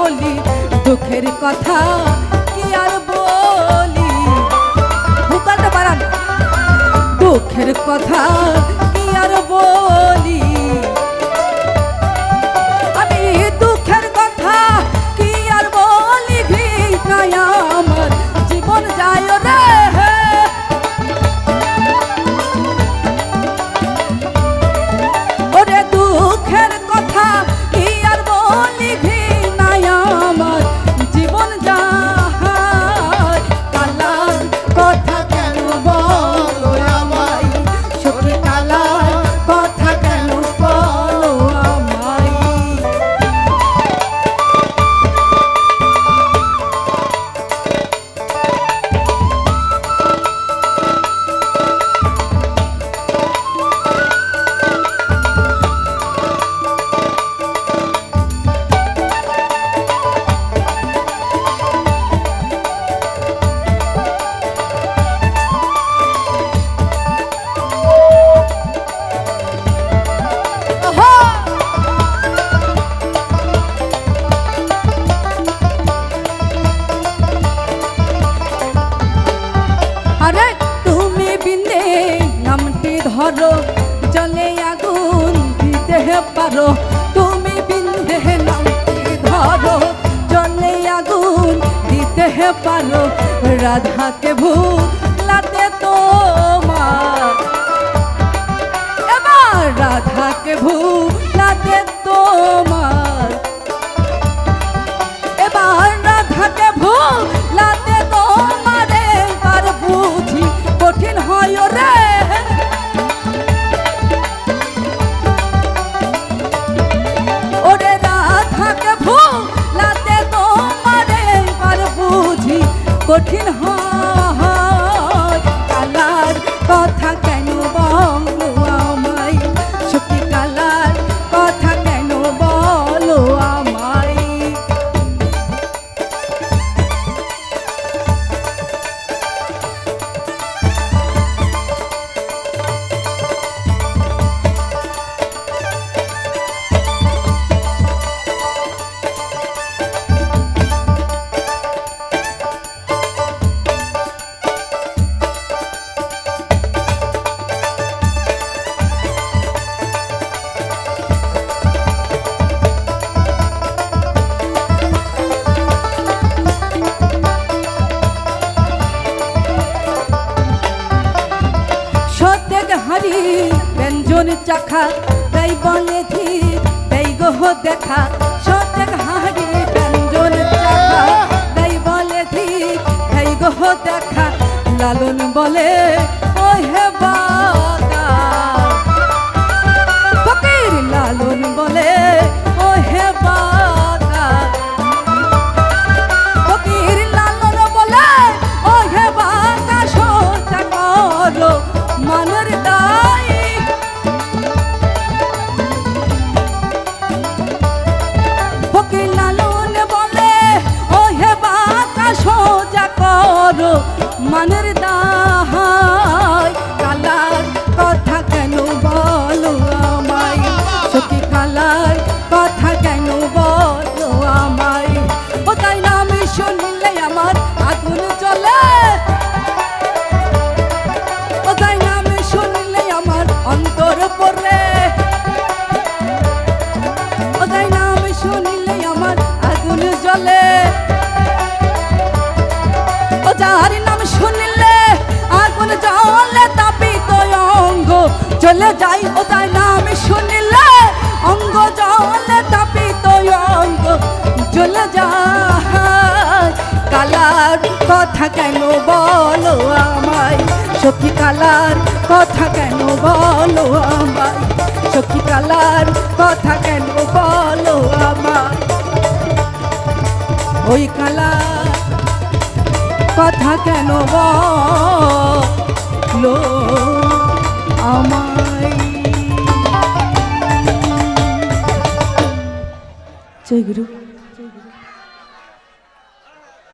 বলি দুঃখের কথা কি আর বলি? ভূকান্ত পারান দুঃখের কথা করো জলে আগুন দিতে পারো। তুমি বিন্দে নামটি ধরো, জলে আগুন দিতে পারো। রাধাকে ভুলাতে তোমার। এবার রাধাকে ভুলাতে তোমার। ব্যঞ্জন চাখা তাই বলে ধি তাই গহ দেখা। সতেক হাড়ি ব্যঞ্জন চাখা তাই বলে ধি তাই গহ দেখা। লালন বলে, ওহে বা প্রাণের দাহাই, কালার কথা কেন বলো আমায়? সখী কালার কথা কেন বলো আমায়? ও তাই নামে শুনলে আমার আগুন চলে ও তাই নামে শুনলে আমার অন্তর পড়ে। ও তাই নামে শুনলে আমার আগুন জ্বলে। তাই ও তাই নাম শুনলে অঙ্গ জলে তাপিত অঙ্গ। চলে যায় কালার কথা কেন বলো আমায়? সখী কালার কথা কেন বলো আমায়? সখী কালার কথা কেন বলো আমায়? ওই কালার কথা কেন বলো? గురు.